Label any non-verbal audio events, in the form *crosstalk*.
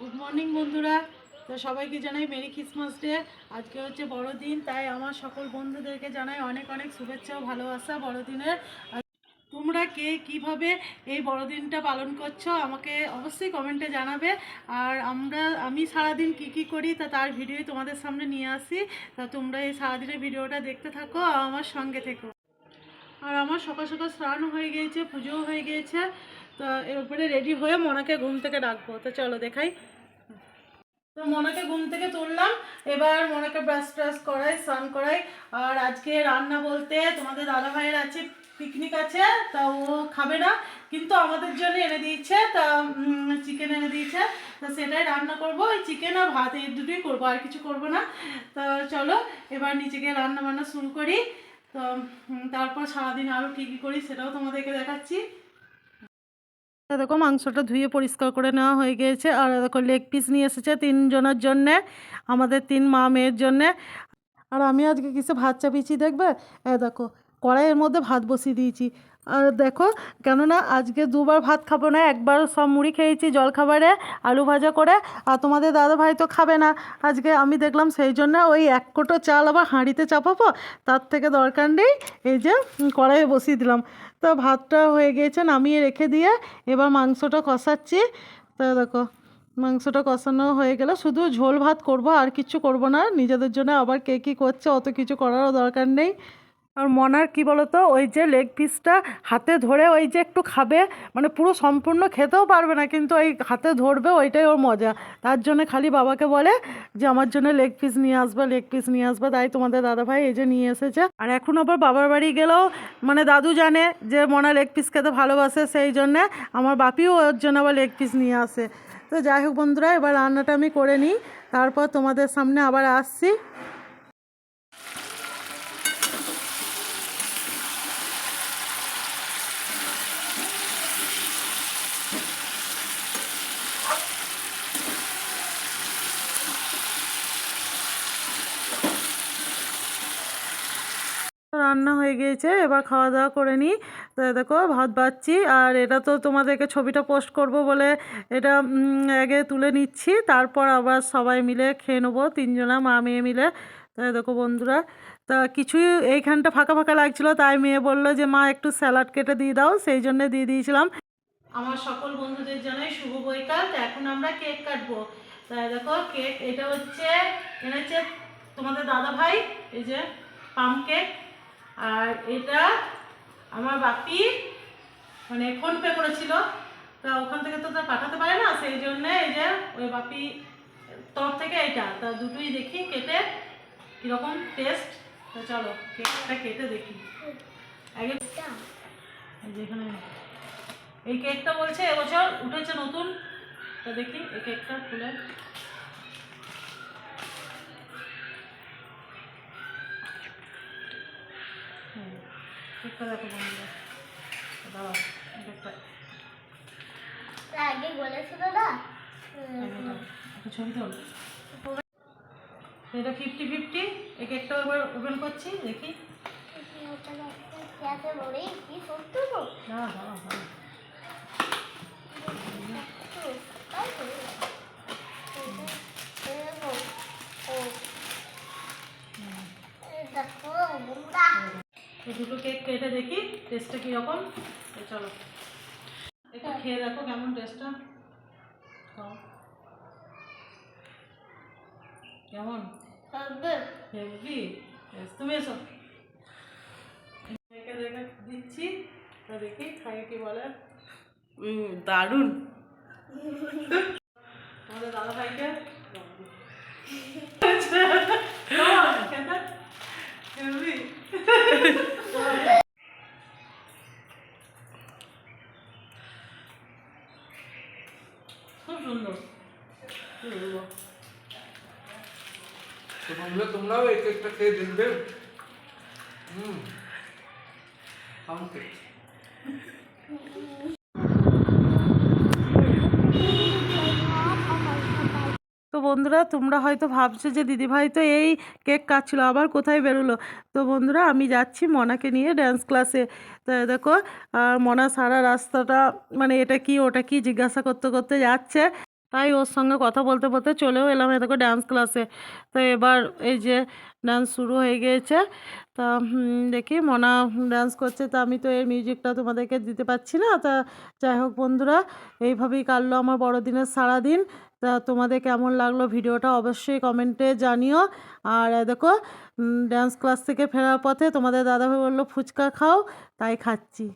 Good morning বন্ধুরা। তো সবাইকে জানাই মেরি ক্রিসমাস ডে আজকে হচ্ছে বড়দিন, তাই আমার সকল বন্ধুদেরকে জানাই অনেক অনেক শুভেচ্ছা ও ভালোবাসা বড়দিনের। তোমরা কে কীভাবে এই বড়দিনটা পালন করছ, আমাকে অবশ্যই কমেন্টে জানাবে। আর আমরা, আমি সারাদিন কি কি করি, তা তার ভিডিওই তোমাদের সামনে নিয়ে আসি। তা তোমরা এই সারাদিনের ভিডিওটা দেখতে থাকো আমার সঙ্গে থেকো। আর আমার সকাল সকাল স্নান হয়ে গিয়েছে, পুজোও হয়ে গিয়েছে। তো এরপরে রেডি হয়ে মনাকে ঘুম থেকে ডাকবো। তো চলো দেখাই। তো মনাকে ঘুম থেকে তুললাম। এবার মনাকে ব্রাশ ট্রাশ করাই, স্নান করাই। আর আজকে রান্না বলতে তোমাদের দাদা ভাইয়ের আছে পিকনিক আছে, তা ও খাবে না। কিন্তু আমাদের জন্য এনে দিয়েছে, তা চিকেন এনে দিয়েছে। তা সেটাই রান্না করব। ওই চিকেন আর ভাত এই দুটোই করব, আর কিছু করব না। তো চলো, এবার নিজেকে রান্না বান্না শুরু করি। তো তারপর সারাদিন আরও কী কী করি সেটাও তোমাদেরকে দেখাচ্ছি। দেখো মাংসটা ধুয়ে পরিষ্কার করে নেওয়া হয়ে গিয়েছে। আর দেখো লেগ পিস নিয়ে এসেছে তিনজনের জন্যে, আমাদের তিন মা মেয়ের জন্যে। আর আমি আজকে কিসে ভাত চাপিয়েছি, দেখবে? দেখো, কড়াইয়ের মধ্যে ভাত বসিয়ে দিয়েছি। দেখো, কেননা আজকে দুবার ভাত খাব না একবার সব মুড়ি খেয়েছি জলখাবারে আলু ভাজা করে, আর তোমাদের দাদা ভাই তো খাবে না। আজকে আমি দেখলাম সেই জন্য ওই এক কোটো চাল আবার হাঁড়িতে চাপাবো, তার থেকে দরকার নেই, এই যে কড়াইয়ে বসিয়ে দিলাম। তো ভাতটা হয়ে গিয়েছে নামিয়ে রেখে দিয়ে এবার মাংসটা কষাচ্ছি। তা দেখো, মাংসটা কষানো হয়ে গেলে, শুধু ঝোল ভাত করব, আর কিছু করব না, নিজেদের জন্য আবার কে কী করছে, অত কিছু করারও দরকার নেই। আর মনার কি বলতো, ওই যে লেগ পিসটা হাতে ধরে ওই যে একটু খাবে মানে পুরো সম্পূর্ণ খেতেও পারবে না, কিন্তু ওই হাতে ধরবে ওইটাই ওর মজা। তার জন্য খালি বাবাকে বলে যে, আমার জন্য লেগ পিস নিয়ে আসবে লেগ পিস নিয়ে আসবে। তাই তোমাদের দাদা ভাই এই যে নিয়ে এসেছে। আর এখন আবার বাবার বাড়ি গেলেও মানে দাদু জানে যে, মনা লেগ পিস খেতে ভালোবাসে, সেই জন্যে আমার বাপিও ওর জন্য আবার লেগ পিস নিয়ে আসে। তো যাই হোক বন্ধুরা, এবার রান্নাটা আমি করে নিই, তারপর তোমাদের সামনে আবার আসছি। রান্না হয়ে গিয়েছে, এবার খাওয়া দাওয়া করে নিই। দেখো, ভাত বাচ্ছি, আর এটা তো তোমাদেরকে ছবিটা পোস্ট করব বলে এটা আগে তুলে নিচ্ছি। তারপর আবার সবাই মিলে খেয়ে নেব, তিনজনা, মা, মেয়ে মিলে। তাই দেখো বন্ধুরা, তা কিছুই এইখানটা ফাঁকা ফাঁকা লাগছিল, তাই মেয়ে বলল যে, মা, একটু স্যালাড কেটে দিয়ে দাও। সেই জন্য দিয়ে দিয়েছিলাম। আমার সকল বন্ধুদের জানাই শুভ বৈকাল। এখন আমরা কেক কাটবো। তাই দেখো, কেক, এটা হচ্ছে এনেছে তোমাদের দাদা ভাই এই যে, পাম কেক। আর এটা আমার বাপি মানে ফোন পে করেছিল। তা ওখান থেকে তো তা পাঠাতে পারে না, সেই জন্যে এই যে ওই বাপি তরফ থেকে এটা তা দুটোই দেখি, কেটে কীরকম টেস্ট তো চলো, কেকটা কেটে দেখি। আগে এই যে এই কেকটা বলছে এবছর উঠেছে নতুন। তো দেখি, এই কেকটা খুলে। কেকটা দেখো বন্ধুরা। দাঁড়াও কেকটা আগে বলেছিল না? একটা ছবি তোল। এটা ফিফটি ফিফটি এই কেকটা এবার ওপেন করছি দেখি। দাঁড়া দাঁড়া দাঁড়া তাই তো দেখো ও দেখো বন্ধুরা এই দুটো কেক কেটে দেখি টেস্টটা কীরকম? তো চলো। একটু খেয়ে দেখো কেমন টেস্টটা কেমন? হবে হেভি। তুমি এসো। দেখে দিচ্ছি। তো দেখি খাই কি বলে। উম, দারুণ *laughs* আমাদের দাদা ভাইকে হেভি খুব সুন্দর কি বলব তো বন্ধুরা তোমরাও এই কেকটা খেয়ে দেখবে হুম পাম কেক তো বন্ধুরা, তোমরা হয়তো ভাবছ যে দিদিভাই তো এই কেক কাটছিলো, আবার কোথায় বেরোলো? তো বন্ধুরা, আমি যাচ্ছি মনাকে নিয়ে ড্যান্স ক্লাসে তো দেখো আর মনা সারা রাস্তাটা মানে এটা কি, ওটা কি জিজ্ঞাসা করতে করতে যাচ্ছে। তাই ওর সঙ্গে কথা বলতে বলতে চলেও এলাম এ দেখো ডান্স ক্লাসে তো এবার এই যে ডান্স শুরু হয়ে গিয়েছে। তা দেখি মনা ডান্স করছে। তা আমি তো এর মিউজিকটা তোমাদেরকে দিতে পারছি না। তা যাই হোক বন্ধুরা, এইভাবেই কাটলো আমার বড়দিনের সারাদিন। তা তোমাদের কেমন লাগল ভিডিওটা অবশ্যই কমেন্টে জানিও। আর দেখো ডান্স ক্লাস থেকে ফেরার পথে তোমাদের দাদাভাই বলল, ফুচকা খাও, তাই খাচ্ছি।